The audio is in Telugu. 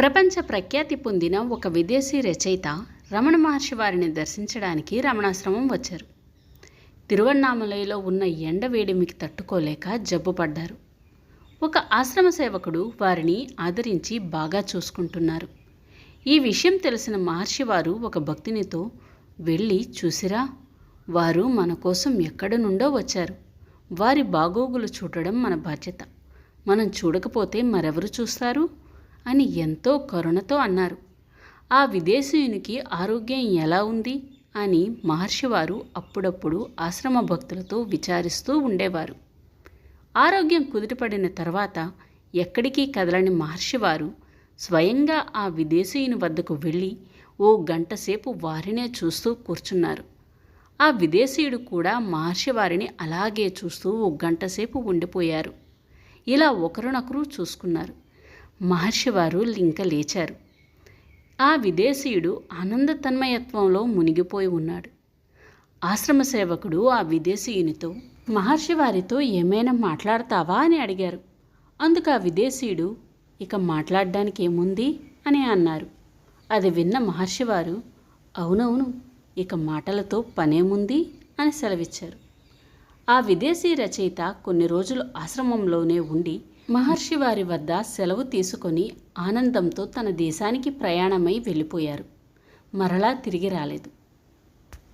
ప్రపంచ ప్రఖ్యాతి పొందిన ఒక విదేశీ రచయిత రమణ మహర్షి వారిని దర్శించడానికి రమణాశ్రమం వచ్చారు. తిరువన్నామలైలో ఉన్న ఎండ వేడిమికి తట్టుకోలేక జబ్బుపడ్డారు ఒక ఆశ్రమ సేవకుడు వారిని ఆదరించి బాగా చూసుకుంటున్నారు. ఈ విషయం తెలిసిన మహర్షి వారు ఒక భక్తినితో వెళ్ళి చూసిరా వారు మన కోసం ఎక్కడి నుండో వచ్చారు. వారి బాగోగులు చూడడం మన బాధ్యత. మనం చూడకపోతే మరెవరు చూస్తారు? అని ఎంతో కరుణతో అన్నారు. ఆ విదేశీయునికి ఆరోగ్యం ఎలా ఉంది? అని మహర్షి వారు అప్పుడప్పుడు ఆశ్రమ భక్తులతో విచారిస్తూ ఉండేవారు. ఆరోగ్యం కుదుటపడిన తర్వాత ఎక్కడికి కదలని మహర్షి వారు స్వయంగా ఆ విదేశీయుని వద్దకు వెళ్ళి ఓ గంటసేపు వారినే చూస్తూ కూర్చున్నారు. ఆ విదేశీయుడు కూడా మహర్షి వారిని అలాగే చూస్తూ ఓ గంటసేపు ఉండిపోయారు. ఇలా ఒకరినొకరు చూసుకున్నారు. మహర్షి వారు లింక లేచారు. ఆ విదేశీయుడు ఆనందతన్మయత్వంలో మునిగిపోయి ఉన్నాడు. ఆశ్రమ సేవకుడు ఆ విదేశీయునితో మహర్షి వారితో ఏమైనా మాట్లాడతావా? అని అడిగారు. అందుకు ఆ విదేశీయుడు ఇక మాట్లాడడానికి ఏముంది? అని అన్నారు. అది విన్న మహర్షి వారు అవునవును ఇక మాటలతో పనేముంది? అని సెలవిచ్చారు. ఆ విదేశీ రచయిత కొన్ని రోజులు ఆశ్రమంలోనే ఉండి మహర్షి వారి వద్ద సెలవు తీసుకొని ఆనందంతో తన దేశానికి ప్రయాణమై వెళ్ళిపోయారు. మరలా తిరిగి రాలేదు.